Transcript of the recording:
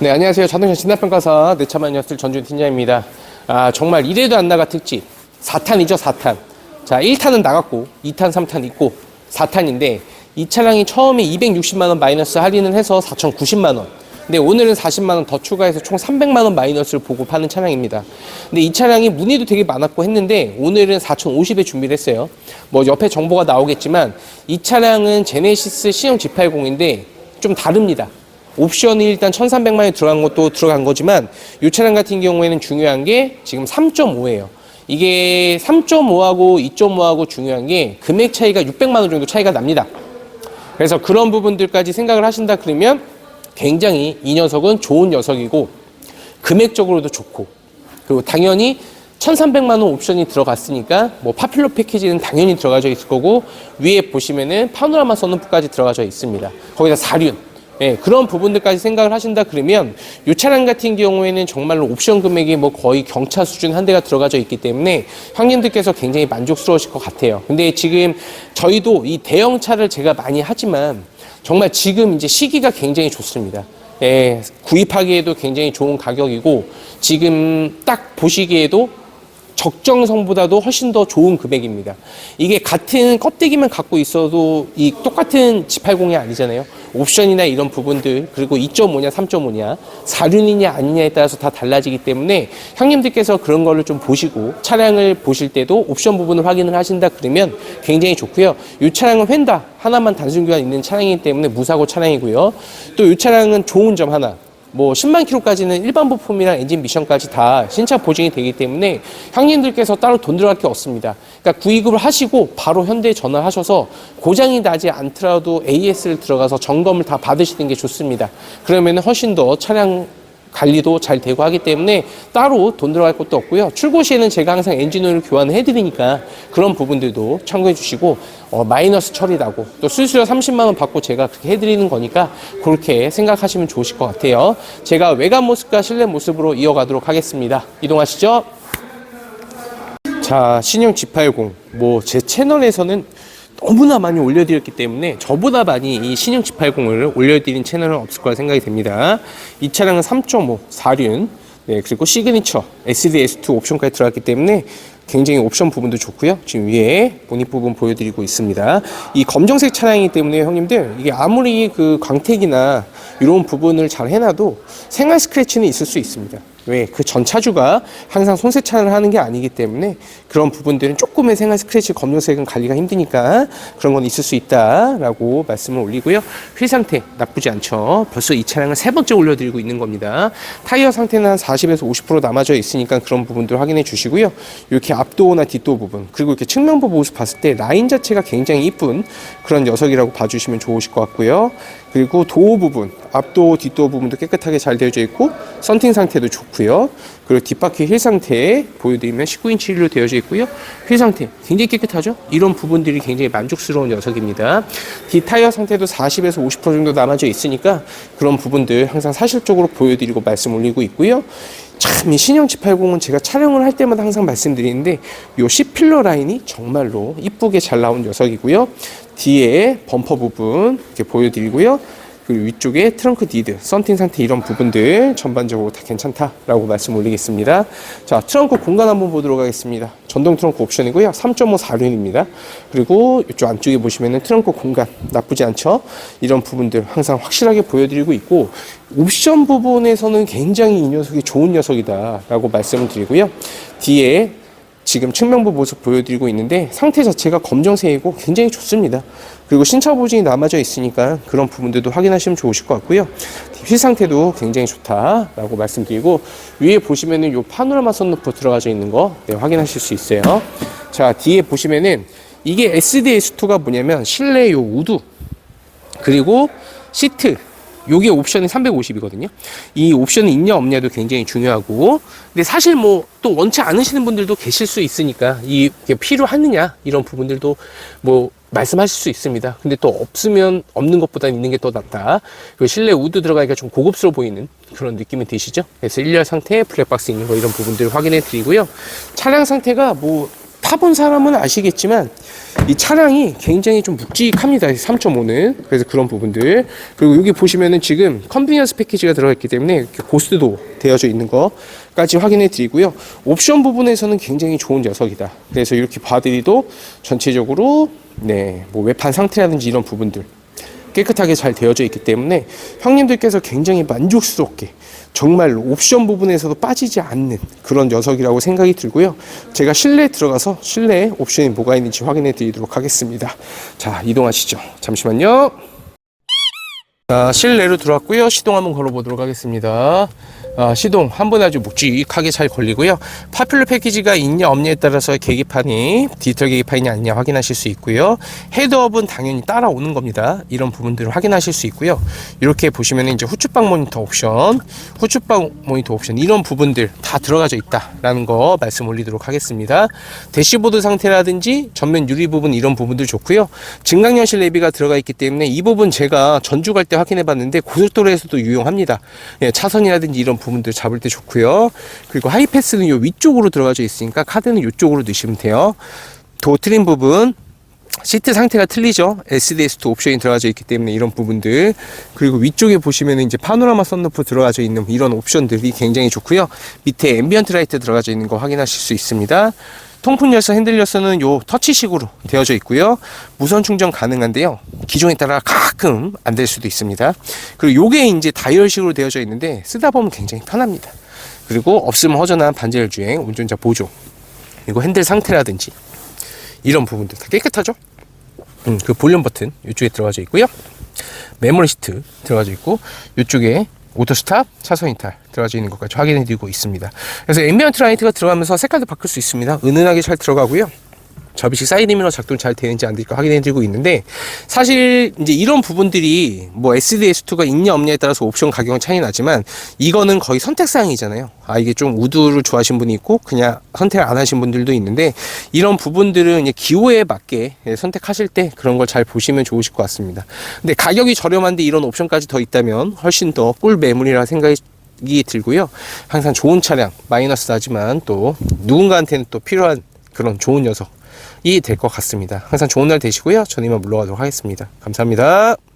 네, 안녕하세요. 자동차 진단평가사 내차만 녀슬 전준 팀장입니다. 아, 정말 이래도 안 나가 특집. 4탄이죠, 4탄. 자, 1탄은 나갔고, 2탄, 3탄 있고, 4탄인데, 이 차량이 처음에 260만원 마이너스 할인을 해서 4,090만원. 근데 오늘은 40만원 더 추가해서 총 300만원 마이너스를 보고 파는 차량입니다. 근데 이 차량이 문의도 되게 많았고 했는데, 오늘은 4,050에 준비를 했어요. 뭐, 옆에 정보가 나오겠지만, 이 차량은 제네시스 C형 G80인데, 좀 다릅니다. 옵션이 일단 1,300만 원이 들어간 것도 들어간 거지만 이 차량 같은 경우에는 중요한 게 지금 3.5예요. 이게 3.5하고 2.5하고 중요한 게 금액 차이가 600만 원 정도 차이가 납니다. 그래서 그런 부분들까지 생각을 하신다 그러면 굉장히 이 녀석은 좋은 녀석이고 금액적으로도 좋고 그리고 당연히 1,300만 원 옵션이 들어갔으니까 뭐 파퓰러 패키지는 당연히 들어가져 있을 거고 위에 보시면은 파노라마 선루프까지 들어가져 있습니다. 거기다 사륜 예, 그런 부분들까지 생각을 하신다 그러면 이 차량 같은 경우에는 정말로 옵션 금액이 뭐 거의 경차 수준 한 대가 들어가져 있기 때문에 형님들께서 굉장히 만족스러우실 것 같아요. 근데 지금 저희도 이 대형차를 제가 많이 하지만 정말 지금 이제 시기가 굉장히 좋습니다. 예, 구입하기에도 굉장히 좋은 가격이고 지금 딱 보시기에도 적정성보다도 훨씬 더 좋은 금액입니다. 이게 같은 껍데기만 갖고 있어도 이 똑같은 G80이 아니잖아요. 옵션이나 이런 부분들 그리고 2.5냐 3.5냐 사륜이냐 아니냐에 따라서 다 달라지기 때문에 형님들께서 그런 거를 좀 보시고 차량을 보실 때도 옵션 부분을 확인을 하신다 그러면 굉장히 좋고요. 이 차량은 휀다 하나만 단순 교환 있는 차량이기 때문에 무사고 차량이고요. 또 이 차량은 좋은 점 하나 뭐 10만 킬로까지는 일반 부품이랑 엔진 미션까지 다 신차 보증이 되기 때문에 형님들께서 따로 돈 들어갈 게 없습니다. 그러니까 구입을 하시고 바로 현대에 전화하셔서 고장이 나지 않더라도 AS를 들어가서 점검을 다 받으시는 게 좋습니다. 그러면 훨씬 더 차량 관리도 잘 되고 하기 때문에 따로 돈 들어갈 것도 없고요. 출고 시에는 제가 항상 엔진오일 교환을 해드리니까 그런 부분들도 참고해 주시고 어, 마이너스 처리라고 또 수수료 30만 원 받고 제가 그렇게 해드리는 거니까 그렇게 생각하시면 좋으실 것 같아요. 제가 외관 모습과 실내 모습으로 이어가도록 하겠습니다. 이동하시죠. 자, 신형 G80. 뭐 제 채널에서는 너무나 많이 올려드렸기 때문에 저보다 많이 이 신형 G80을 올려드린 채널은 없을 거라 생각이 됩니다. 이 차량은 3.5 4륜 네, 그리고 시그니처 SDS2 옵션까지 들어갔기 때문에 굉장히 옵션 부분도 좋고요. 지금 위에 보닛 부분 보여드리고 있습니다. 이 검정색 차량이기 때문에 형님들 이게 아무리 그 광택이나 이런 부분을 잘 해놔도 생활 스크래치는 있을 수 있습니다. 왜? 그 전차주가 항상 손세차를 하는 게 아니기 때문에 그런 부분들은 조금의 생활 스크래치 검정색은 관리가 힘드니까 그런 건 있을 수 있다라고 말씀을 올리고요. 휠 상태 나쁘지 않죠. 벌써 이 차량을 세 번째 올려드리고 있는 겁니다. 타이어 상태는 한 40에서 50% 남아져 있으니까 그런 부분들 확인해 주시고요. 이렇게 앞도어나 뒷도어 부분 그리고 이렇게 측면부 모습 봤을 때 라인 자체가 굉장히 이쁜 그런 녀석이라고 봐주시면 좋으실 것 같고요. 그리고 도어 부분, 앞도어, 뒷도어 부분도 깨끗하게 잘 되어져 있고 썬팅 상태도 좋고요. 그리고 뒷바퀴 휠 상태 보여드리면 19인치 휠로 되어져 있고요. 휠 상태 굉장히 깨끗하죠? 이런 부분들이 굉장히 만족스러운 녀석입니다. 뒷 타이어 상태도 40에서 50% 정도 남아져 있으니까 그런 부분들 항상 사실적으로 보여드리고 말씀 올리고 있고요. 참, 이 신형 G80은 제가 촬영을 할 때마다 항상 말씀드리는데, 요 C필러 라인이 정말로 이쁘게 잘 나온 녀석이고요. 뒤에 범퍼 부분 이렇게 보여드리고요. 그리고 위쪽에 트렁크 니드, 썬팅 상태 이런 부분들 전반적으로 다 괜찮다라고 말씀 올리겠습니다. 자, 트렁크 공간 한번 보도록 하겠습니다. 전동 트렁크 옵션이고요. 3.5 4륜입니다. 그리고 이쪽 안쪽에 보시면은 트렁크 공간 나쁘지 않죠? 이런 부분들 항상 확실하게 보여드리고 있고 옵션 부분에서는 굉장히 이 녀석이 좋은 녀석이다라고 말씀을 드리고요. 뒤에 지금 측면부 모습 보여드리고 있는데 상태 자체가 검정색이고 굉장히 좋습니다. 그리고 신차 보증이 남아져 있으니까 그런 부분들도 확인하시면 좋으실 것 같고요. 휠 상태도 굉장히 좋다라고 말씀드리고 위에 보시면은 요 파노라마 선루프 들어가져 있는 거 네, 확인하실 수 있어요. 자 뒤에 보시면은 이게 SDS2가 뭐냐면 실내 요 우드 그리고 시트 요게 옵션이 350이거든요. 이 옵션이 있냐 없냐도 굉장히 중요하고 근데 사실 뭐 또 원치 않으시는 분들도 계실 수 있으니까 이게 필요하느냐 이런 부분들도 뭐 말씀하실 수 있습니다. 근데 또 없으면 없는 것보다 있는 게 더 낫다. 그리고 실내 우드 들어가니까 좀 고급스러워 보이는 그런 느낌이 드시죠? 그래서 1열 상태, 블랙박스 있는 거 이런 부분들을 확인해 드리고요. 차량 상태가 뭐 타본 사람은 아시겠지만 이 차량이 굉장히 좀 묵직합니다. 3.5는 그래서 그런 부분들 그리고 여기 보시면은 지금 컨비니언스 패키지가 들어가 있기 때문에 이렇게 고스트도 되어져 있는 거까지 확인해 드리고요. 옵션 부분에서는 굉장히 좋은 녀석이다. 그래서 이렇게 봐드리도 전체적으로 네 뭐 외판 상태라든지 이런 부분들 깨끗하게 잘 되어져 있기 때문에 형님들께서 굉장히 만족스럽게 정말 옵션 부분에서도 빠지지 않는 그런 녀석이라고 생각이 들고요. 제가 실내에 들어가서 실내에 옵션이 뭐가 있는지 확인해 드리도록 하겠습니다. 자, 이동하시죠. 잠시만요. 자, 실내로 들어왔고요. 시동 한번 걸어보도록 하겠습니다. 아, 시동 한 번 아주 묵직하게 잘 걸리고요. 파퓰러 패키지가 있냐 없냐에 따라서 계기판이 디지털 계기판이 아니냐 확인하실 수 있고요. 헤드업은 당연히 따라오는 겁니다. 이런 부분들을 확인하실 수 있고요. 이렇게 보시면 이제 후측방 모니터 옵션, 후측방 모니터 옵션 이런 부분들 다 들어가져 있다라는 거 말씀 올리도록 하겠습니다. 대시보드 상태라든지 전면 유리 부분 이런 부분들 좋고요. 증강현실 내비가 들어가 있기 때문에 이 부분 제가 전주 갈 때 확인해 봤는데 고속도로에서도 유용합니다. 예, 차선이라든지 이런 부분 들 잡을 때 좋고요. 그리고 하이패스는 요 위쪽으로 들어가져 있으니까 카드는 이쪽으로 넣으시면 돼요. 도 트림 부분 시트 상태가 틀리죠. SDS2 옵션이 들어가져 있기 때문에 이런 부분들 그리고 위쪽에 보시면 이제 파노라마 썬루프 들어가져 있는 이런 옵션들이 굉장히 좋고요. 밑에 앰비언트 라이트 들어가져 있는 거 확인하실 수 있습니다. 통풍 열선, 핸들 열선은 요 터치식으로 되어져 있고요. 무선 충전 가능한데요. 기종에 따라 가끔 안 될 수도 있습니다. 그리고 요게 이제 다이얼식으로 되어져 있는데 쓰다 보면 굉장히 편합니다. 그리고 없으면 허전한 반제열 주행, 운전자 보조, 그리고 핸들 상태라든지 이런 부분들 다 깨끗하죠? 음, 그 볼륨 버튼 이쪽에 들어가져 있고요. 메모리 시트 들어가져 있고 이쪽에 오토 스탑, 차선 이탈 들어가져 있는 것까지 확인해 드리고 있습니다. 그래서 앰비언트 라이트가 들어가면서 색깔도 바꿀 수 있습니다. 은은하게 잘 들어가고요. 접이식 사이드 미러 작동 잘 되는지 안 될까 확인해 드리고 있는데 사실 이제 이런 부분들이 뭐 SDS2가 있냐 없냐에 따라서 옵션 가격은 차이 나지만 이거는 거의 선택 사항이잖아요. 아 이게 좀 우드를 좋아하시는 분이 있고 그냥 선택을 안 하신 분들도 있는데 이런 부분들은 이제 기호에 맞게 예, 선택하실 때 그런 걸 잘 보시면 좋으실 것 같습니다. 근데 가격이 저렴한데 이런 옵션까지 더 있다면 훨씬 더 꿀 매물이라 생각이 이 들고요. 항상 좋은 차량 마이너스 하지만 또 누군가한테는 또 필요한 그런 좋은 녀석 이 될 것 같습니다. 항상 좋은 날 되시고요. 저는 이만 물러가도록 하겠습니다. 감사합니다.